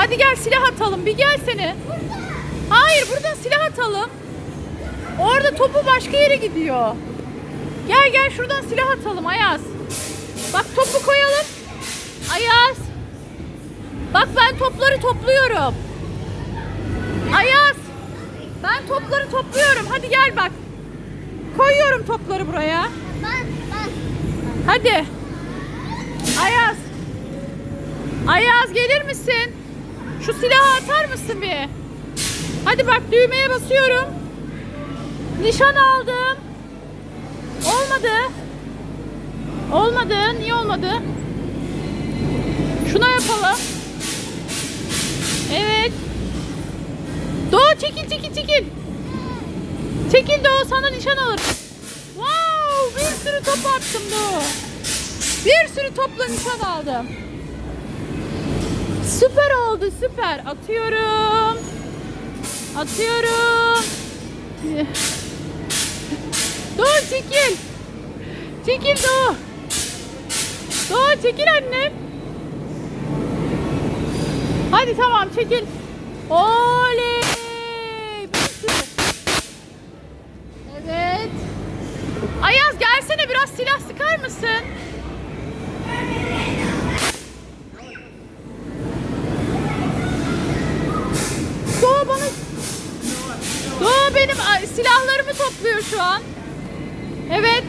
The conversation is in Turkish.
Hadi gel silah atalım. Bir gelsene. Hayır buradan silah atalım. Orada topu başka yere gidiyor. Gel gel şuradan silah atalım Ayaz. Bak topu koyalım. Ayaz. Bak ben topları topluyorum. Ayaz. Ben topları topluyorum. Hadi gel bak. Koyuyorum topları buraya. Hadi. Ayaz. Ayaz gelir misin? Şu silahı atar mısın bir? Hadi bak düğmeye basıyorum. Nişan aldım. Olmadı. Olmadı. Niye olmadı? Şuna yapalım. Evet. Doğu çekil çekil çekil. Çekil Doğu sana nişan alırım. Wow, bir sürü top attım Doğu. Bir sürü topla nişan aldım. Süper oldu süper. Atıyorum. Atıyorum. Doğu çekil. Çekil Doğu. Doğu çekil annem. Hadi tamam çekil. Oley. Evet. Ayaz gelsene biraz silah sıkar mısın? Benim silahlarımı topluyor şu an. Evet.